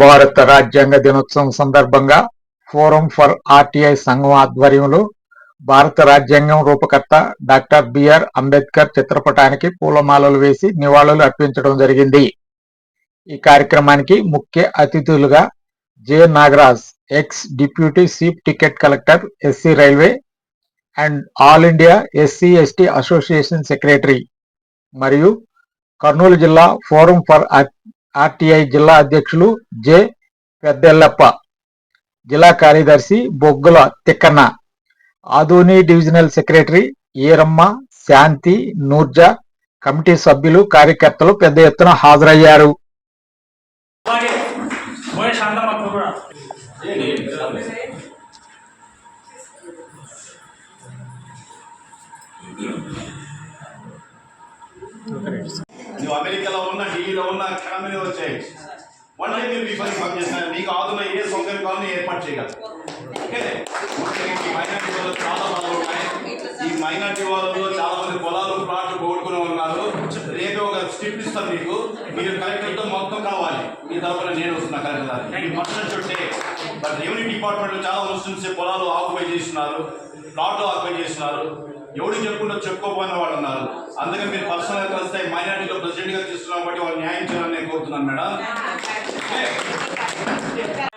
భారత రాజ్యాంగ దినోత్సవం సందర్భంగా ఫోరం ఫర్ ఆర్టీఐ సంఘం ఆధ్వర్యంలో భారత రాజ్యాంగం రూపకర్త డాక్టర్ బిఆర్ అంబేద్కర్ చిత్రపటానికి పూలమాలలు వేసి నివాళులు అర్పించడం జరిగింది. ఈ కార్యక్రమానికి ముఖ్య అతిథులుగా J. Nagaraj ex deputy chief ticket collector SC railway and all India SC ST association secretary మరియు కర్నూలు జిల్లా ఫోరం ఫర్ ఆర్టీఐ జిల్లా అధ్యక్షులు జె. పెద్దెల్లప్ప జిల్లా కార్యదర్శి Boggula Tikkanna Adoni divisional secretary Eeramma Shanti Noorja committee సభ్యులు కార్యకర్తలు పెద్ద ఎత్తున హాజరయ్యారు. నువ్వు అమెరికాలో ఉన్నా ఉన్న ఉన్నా వచ్చాయి వన్ డే మీరు రీఫండ్ పని మీకు ఆదున్న ఏ సౌకర్యాలను ఏర్పాటు చేయగలరు ఈ మైనార్టీ వాళ్ళు చాలా బాగా ఉన్నాయి ఈ మైనార్టీ వాళ్ళలో చాలా మంది పొలాలు ప్లాట్లు పోగొట్టుకుని ఉన్నారు. రేపు ఒక స్టిప్ ఇస్తాను మీకు. మీరు కలెక్టర్తో మొత్తం కావాలి మీ తరఫున నేను వస్తున్నా కలెక్టర్ గారు ఈ చుట్టే బట్ రెవెన్యూ డిపార్ట్మెంట్లో చాలా ముస్లిమ్స్ పొలాలు ఆక్యుపై చేస్తున్నారు ప్లాట్లు ఆక్యుపై చేస్తున్నారు. ఎవడు చెప్పుకుంటూ చెప్పుకోపోయిన వాళ్ళు ఉన్నారు. అందుకని మీరు పర్సనల్ ప్రెసిడెంట్గా తీసుకున్నాం బట్టి వాళ్ళు న్యాయం చేయాలని నేను కోరుతున్నాను మేడం.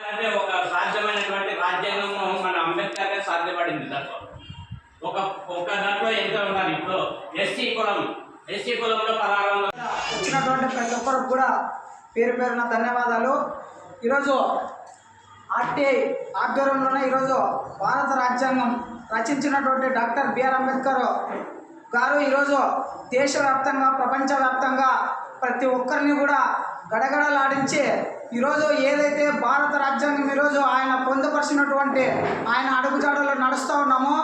అంటే ఒక సాధ్యమైనటువంటి రాజ్యాంగం మన అంబేద్కర్ గారు సాధ్యపడింది దాంట్లో. ఒక ఒక దాంట్లో ఎంత ఉండాలి. ఇప్పుడు ఎస్సీ కులం ఎస్సీ కులంలో పదహారు వచ్చినటువంటి ప్రతి ఒక్కరికి కూడా పేరు పేరున ధన్యవాదాలు. ఈరోజు ఆర్టీఐ ఆధ్వర్యంలోనే ఈరోజు భారత రాజ్యాంగం రచించినటువంటి డాక్టర్ బిఆర్ అంబేద్కర్ గారు ఈరోజు దేశవ్యాప్తంగా ప్రపంచవ్యాప్తంగా ప్రతి ఒక్కరిని కూడా గడగడలాడించి ఈరోజు ఏదైతే భారత రాజ్యాంగం ఈరోజు ఆయన పొందుపరిచినటువంటి ఆయన అడుగుజాడలో నడుస్తూ ఉన్నామో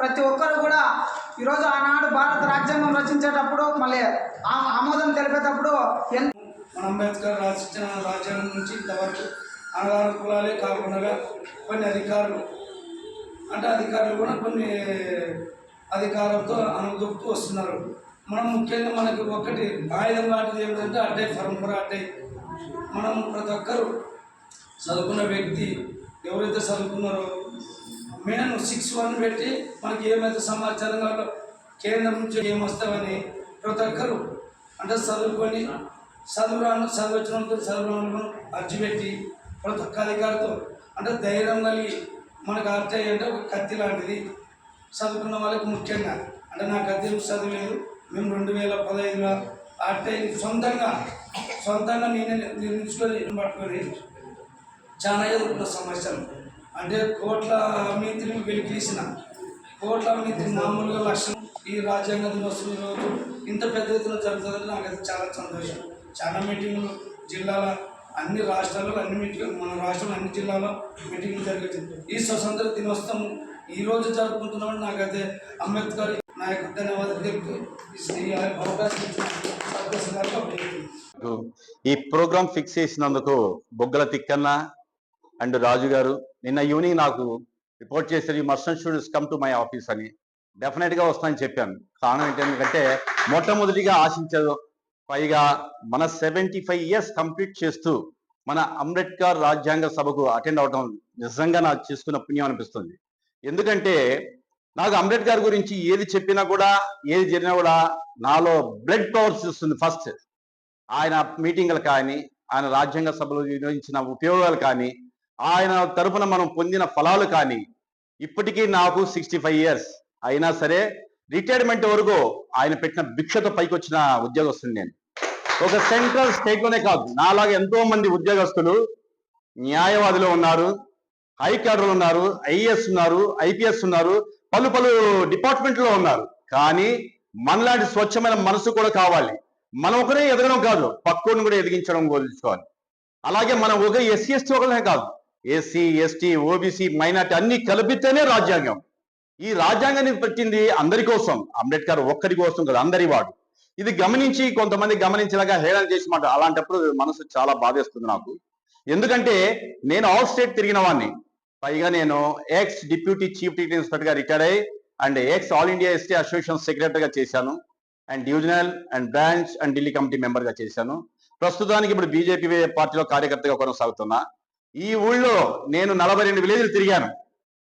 ప్రతి ఒక్కరు కూడా ఈరోజు ఆనాడు భారత రాజ్యాంగం రచించేటప్పుడు మళ్ళీ ఆ- ఆమోదం తెలిపేటప్పుడు ఎంత మన అంబేద్కర్ రాసిన రాజ్యాంగం నుంచి ఇంతవరకు అనగారు కులాలే కాకుండా కొన్ని అధికారులు అంటే అధికారులు కూడా కొన్ని అధికారంతో అనుగుతూ వస్తున్నారు. మనం ముఖ్యంగా మనకి ఒకటి ఆయుధం లాంటిది ఏమిటంటే అడ్డే పరంపర అడ్డే. మనం ప్రతి ఒక్కరు చదువుకున్న వ్యక్తి ఎవరైతే చదువుకున్నారో మెయిన్ సిక్స్ వన్ పెట్టి మనకి ఏమైతే సమాచారం కావాలో కేంద్రం నుంచి ఏమొస్తామని ప్రతి ఒక్కరు అంటే చదువుకొని చదువురాను చదివించడంతో చదువురాను అర్జీ పెట్టి ప్రతి ఒక్క అధికారితో అంటే ధైర్యం కలిగి మనకు ఆర్టీఐ అంటే ఒక కత్తి లాంటిది. చదువుకున్న వాళ్ళకి ముఖ్యంగా. అంటే నాకు అద్దె చదివేది మేము రెండు వేల పదహైదులో అంటే సొంతంగా సొంతంగా నేనే నిర్మించుకొని పట్టుకొని చాలా ఎదుర్కొన్న సమస్యలు. అంటే కోట్ల అవినీతిని వెలికేసిన కోట్ల అవినీతి మామూలుగా లక్ష్యం ఈ రాజ్యాంగ దినోత్సవం రోజు ఇంత పెద్ద ఎత్తున జరుగుతుందని నాకు అది చాలా సంతోషం. చాలా మీటింగ్లు జిల్లాల అన్ని రాష్ట్రాల్లో అన్ని మీటింగ్ మన రాష్ట్రంలో అన్ని జిల్లాలో మీటింగ్లు జరుగుతుంది ఈ స్వతంత్ర దినోత్సవం ఈ రోజు జరుపుకుంటున్నామని నాకైతే అంబేద్కర్ నా యొక్క ధన్యవాదాలు చెప్తూ ఈ అవకాశం ఈ ప్రోగ్రామ్ ఫిక్స్ చేసినందుకు బొగ్గల తిక్కన్న అండ్ రాజు గారు నిన్న ఈవినింగ్ నాకు రిపోర్ట్ చేశారు ఈ మర్సన్ students come to my office అని. డెఫినెట్గా వస్తానని చెప్పాను. కారణం ఏంటంటే మొట్టమొదటిగా ఆశించదు పైగా మన సెవెంటీ ఫైవ్ ఇయర్స్ కంప్లీట్ చేస్తూ మన అంబేద్కర్ రాజ్యాంగ సభకు అటెండ్ అవడం నిజంగా నాకు చేసుకున్న పుణ్యం అనిపిస్తుంది. ఎందుకంటే నాకు అంబేద్కర్ గురించి ఏది చెప్పినా కూడా ఏది జరిగినా కూడా నాలో బ్లడ్ పవర్స్ ఇస్తుంది ఫస్ట్ ఆయన మీటింగ్లు కానీ ఆయన రాజ్యాంగ సభలో నిర్వహించిన ఉపయోగాలు కానీ ఆయన తరఫున మనం పొందిన ఫలాలు కానీ ఇప్పటికీ నాకు సిక్స్టీ ఫైవ్ ఇయర్స్ అయినా సరే రిటైర్మెంట్ వరకు ఆయన పెట్టిన భిక్షతో పైకి వచ్చిన ఉద్యోగస్తుని నేను. ఒక సెంట్రల్ స్టేట్లోనే కాదు నాలాగా ఎంతో మంది ఉద్యోగస్తులు న్యాయవాదులు ఉన్నారు. హైకాడర్లు ఉన్నారు ఐఏఎస్ ఉన్నారు ఐపీఎస్ ఉన్నారు పలు పలు డిపార్ట్మెంట్లో ఉన్నారు. కానీ మనలాంటి స్వచ్ఛమైన మనసు కూడా కావాలి. మనం ఒకరే ఎదగడం కాదు పక్కోని కూడా ఎదిగించడం కోరుకోవాలి అలాగే మనం ఒక ఎస్సీ ఎస్టీ ఒకరినే కాదు. ఎస్సీ ఎస్టీ ఓబీసీ మైనార్టీ అన్ని కలిపితేనే రాజ్యాంగం. ఈ రాజ్యాంగాన్ని పెట్టింది అందరి కోసం అంబేద్కర్ ఒక్కరి కోసం కాదు అందరి వాడు. ఇది గమనించి కొంతమంది గమనించలాగా హేళన చేసి మాట అలాంటప్పుడు మనసు చాలా బాధేస్తుంది నాకు. ఎందుకంటే నేను అవుట్ స్టేట్ తిరిగిన వాడిని పైగా నేను ఎక్స్ డిప్యూటీ చీఫ్ టికెట్ ఇన్స్పెక్టర్గా రిటైర్ అయ్యి and ex all India ST association సెక్రటరీగా చేశాను and divisional and branch and Delhi committee మెంబర్గా చేశాను. ప్రస్తుతానికి ఇప్పుడు బీజేపీ పార్టీలో కార్యకర్తగా కొనసాగుతున్నా. ఈ ఊళ్ళో నేను నలభై రెండు విలేజ్లు తిరిగాను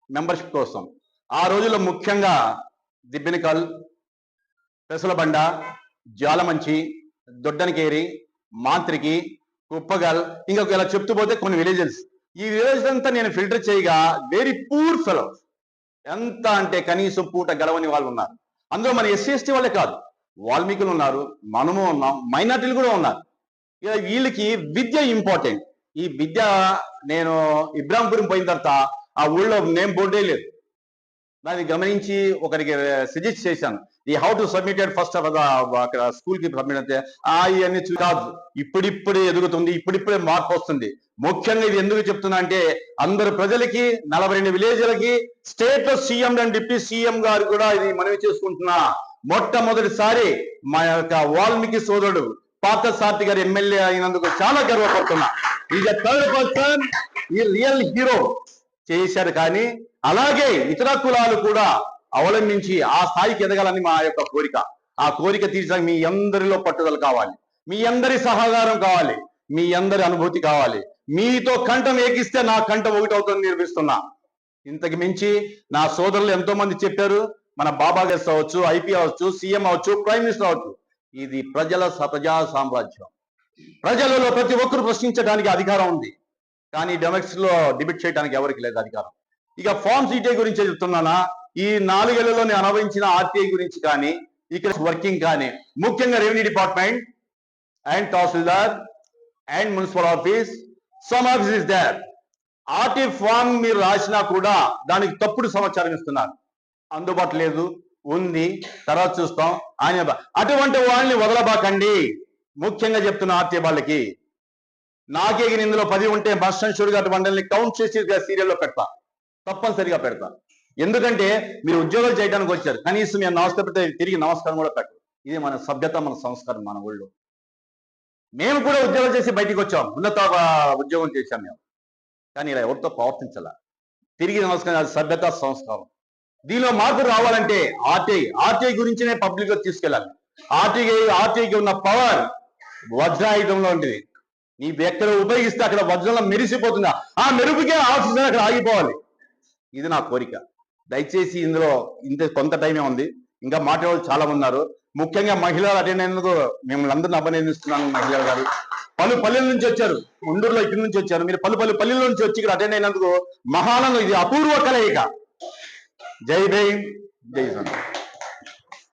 మెంబర్షిప్ కోసం. ఆ రోజుల్లో ముఖ్యంగా దిబ్బెనకల్ పెసలబండ జ్వాలమంచి దొడ్డనకేరి మాంత్రికి కుప్పగల్ ఇంకొక ఇలా చెప్తూ పోతే కొన్ని విలేజెస్ ఈ విలేజ్ అంతా నేను ఫిల్టర్ చేయగా వెరీ పూర్ ఫెలో ఎంత అంటే కనీసం పూట గడవని వాళ్ళు ఉన్నారు. అందులో మన ఎస్సీ ఎస్టీ వాళ్ళే కాదు. వాల్మీకులు ఉన్నారు మనము ఉన్నాం మైనార్టీలు కూడా ఉన్నారు. ఇక వీళ్ళకి విద్య ఇంపార్టెంట్ ఈ విద్య నేను ఇబ్రాంపురం పోయిన తర్వాత ఆ ఊళ్ళో నేమ్ బోర్డే లేదు. దాన్ని గమనించి ఒకరికి సజెస్ట్ చేశాను. ఈ హౌ టు సబ్మిటెడ్ ఫస్ట్ అక్కడ స్కూల్కి సబ్మిట్ అయితే ఆ ఇవన్నీ కాదు. ఇప్పుడిప్పుడే ఎదుగుతుంది ఇప్పుడిప్పుడే మార్పు వస్తుంది. ముఖ్యంగా ఇది ఎందుకు చెప్తున్నా అంటే అందరు ప్రజలకి నలభై రెండు విలేజ్లకి స్టేట్లో సీఎం అండ్ డిప్యూటీ సీఎం గారు కూడా ఇది మనవి చేసుకుంటున్నా. మొట్టమొదటిసారి మా యొక్క వాల్మీకి సోదరుడు పాత సార్టి గారు ఎమ్మెల్యే అయినందుకు చాలా గర్వపడుతున్నా. ఈజ్ థర్డ్ పర్సన్ ఈ రియల్ హీరో చేశారు కానీ అలాగే ఇతర కులాలు కూడా అవలంబించి ఆ స్థాయికి ఎదగాలని మా యొక్క కోరిక. ఆ కోరిక తీర్చడానికి మీ అందరిలో పట్టుదల కావాలి. మీ అందరి సహకారం కావాలి. మీ అందరి అనుభూతి కావాలి. మీతో కంఠం ఏకిస్తే నా కంఠం ఒకటి అవుతుంది నిర్మిస్తున్నా. ఇంతకు మించి నా సోదరులు ఎంతో మంది చెప్పారు. మన బాబా గెస్ట్ అవ్వచ్చు ఐపీ అవ్వచ్చు సీఎం అవ్వచ్చు ప్రైమ్ మినిస్టర్ అవ్వచ్చు ఇది ప్రజల సతజా సామ్రాజ్యం. ప్రజలలో ప్రతి ఒక్కరు ప్రశ్నించడానికి అధికారం ఉంది. కానీ డెమక్స్లో డిబేట్ చేయడానికి ఎవరికి లేదు అధికారం. ఇక ఫార్మ్ సిటీఐ గురించి చెప్తున్నానా? ఈ నాలుగేళ్ళలో నేను అనుభవించిన ఆర్టీఐ గురించి కానీ ఇక్కడ వర్కింగ్ కానీ ముఖ్యంగా revenue department and tahsildar and municipal office some office is there. RT form మీరు రాసినా కూడా దానికి తప్పుడు సమాచారం ఇస్తున్నారు. అందుబాటు లేదు ఉంది తర్వాత చూస్తాం. ఆయన అటువంటి వాళ్ళని వదలబాకండి. ముఖ్యంగా చెప్తున్న ఆర్టీ వాళ్ళకి. నాకే ఇందులో పది ఉంటే బస్టన్ గారి మండలిని కౌంట్ చేసి సీరియల్లో పెడతా. తప్పనిసరిగా పెడతా. ఎందుకంటే మీరు ఉద్యోగాలు చేయడానికి వచ్చారు. కనీసం మేము నమస్కారం తిరిగి నమస్కారం కూడా పెట్టు ఇది మన సభ్యత మన సంస్కారం మన ఊళ్ళో. మేము కూడా ఉద్యోగం చేసి బయటికి వచ్చాం. ఉన్నత ఉద్యోగం చేశాం మేము. కానీ ఇలా ఎవరితో ప్రవర్తించాల? తిరిగి నమస్కారం అది సభ్యత సంస్కారం. దీనిలో మార్పు రావాలంటే ఆర్టీఐ ఆర్టీఐ గురించినే పబ్లిక్లో తీసుకెళ్ళాలి. ఆర్టీఐ ఆర్టీఐకి ఉన్న పవర్ వజ్రాయుధంలో ఉంటుంది. నీ ఎక్కడ ఉపయోగిస్తే అక్కడ వజ్రంలో మెరిసిపోతుందా? ఆ మెరుపుకే ఆక్సిజన్ అక్కడ ఆగిపోవాలి. ఇది నా కోరిక. దయచేసి ఇందులో ఇంత కొంత టైమే ఉంది. ఇంకా మాట్లాడే చాలా మంది ఉన్నారు ముఖ్యంగా మహిళలు అటెండ్ అయినందుకు మిమ్మల్ని అందరిని అభినందిస్తున్నాను మహిళల గారు. పలు పల్లెల నుంచి వచ్చారు. ఉండూరులో ఇక్కడి నుంచి వచ్చారు. మీరు పలు పలు పల్లెల నుంచి వచ్చి ఇక్కడ అటెండ్ అయినందుకు మహానందం. ఇది అపూర్వ కలయిక. జై భీమ్. జై సంత్